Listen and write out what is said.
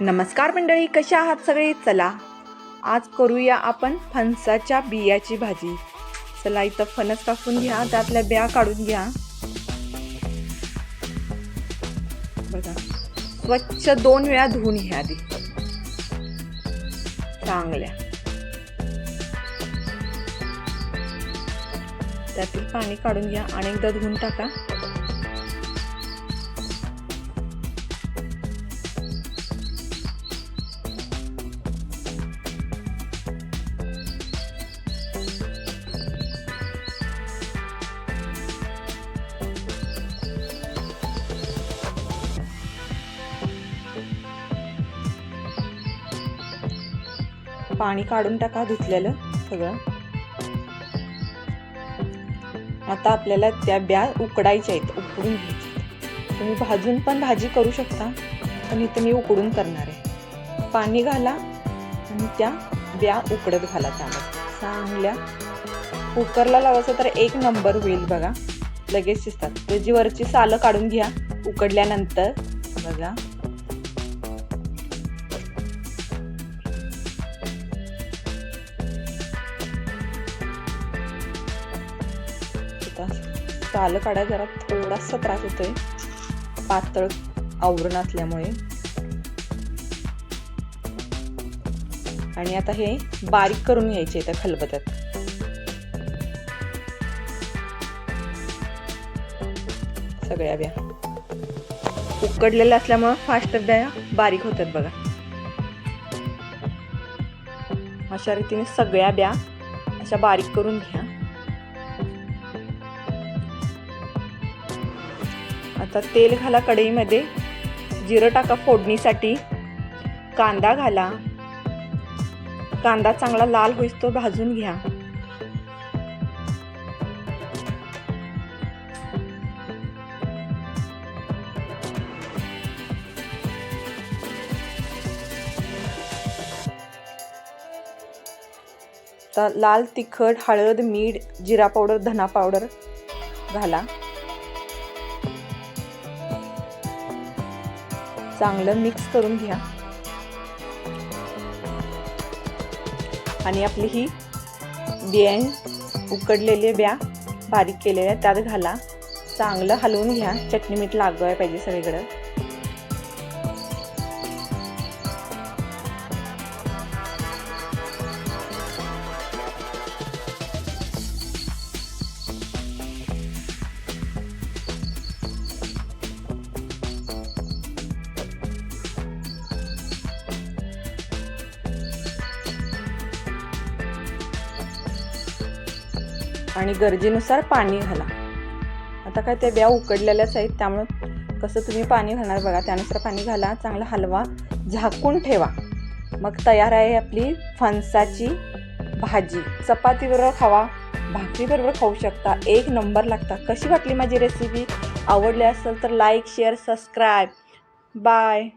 नमस्कार मंडळी कशा आहात सगळे? चला आज करूया आपण फणसाच्या बियाची भाजी. चला इथं फणस कापून घ्या त्यातल्या बिया काढून घ्या. बघा स्वच्छ दोन वेळा धुवून घ्या आधी. चांगल्या. त्यातील पाणी काढून घ्या आणि एकदा धुवून टाका. पाणी काढून टाका धुतलेलं सगळं. आता आपल्याला त्या ब्या उकडायच्या आहेत उकडून घ्यायच्या तुम्ही भाजून पण भाजी करू शकता पण इथं मी उकडून करणार आहे. पाणी घाला आणि त्या ब्या उकडत घाला त्यामध्ये. चांगल्या कुकरला लावायचं तर एक नंबर होईल बघा. लगेच शिजतात. त्याची वरची सालं काढून घ्या उकडल्यानंतर बघा. आता सालं काढाय जरा थोडासा त्रास होतोय. पातळ आवरण असल्यामुळे. आणि आता हे बारीक करून घ्यायचे त्या खलबत्यात. सगळ्या ब्या. उकडलेल्या असल्यामुळे फास्ट ब्या बारीक होतात बघा. अशा रीतीने सगळ्या ब्या अशा बारीक करून घ्या. आता तेल घाला कढईमध्ये जिरं टाका फोडणीसाठी कांदा घाला. कांदा चांगला लाल होईस तो भाजून घ्या. तर लाल तिखट हळद मीठ जिरा पावडर धना पावडर घाला. चांगलं मिक्स करून घ्या. आणि आपली ही बिया उकडलेले ब्या बारीक केलेल्या त्यात घाला. चांगलं हलवून घ्या. चटणी मीठ लागवाय पाहिजे सगळीकडं. आणि गरजेनुसार पाणी घाला. आता काय त्या ब्या उकडलेल्याच आहेत त्यामुळं कसं तुम्ही पाणी घालणार बघा. त्यानुसार पाणी घाला चांगला हलवा झाकून ठेवा. मग तयार आहे आपली फणसाची भाजी. चपातीबरोबर खावा भाकरीबरोबर खाऊ शकता. एक नंबर लागता. कशी वाटली माझी रेसिपी आवडली असेल तर लाईक शेअर सबस्क्राईब बाय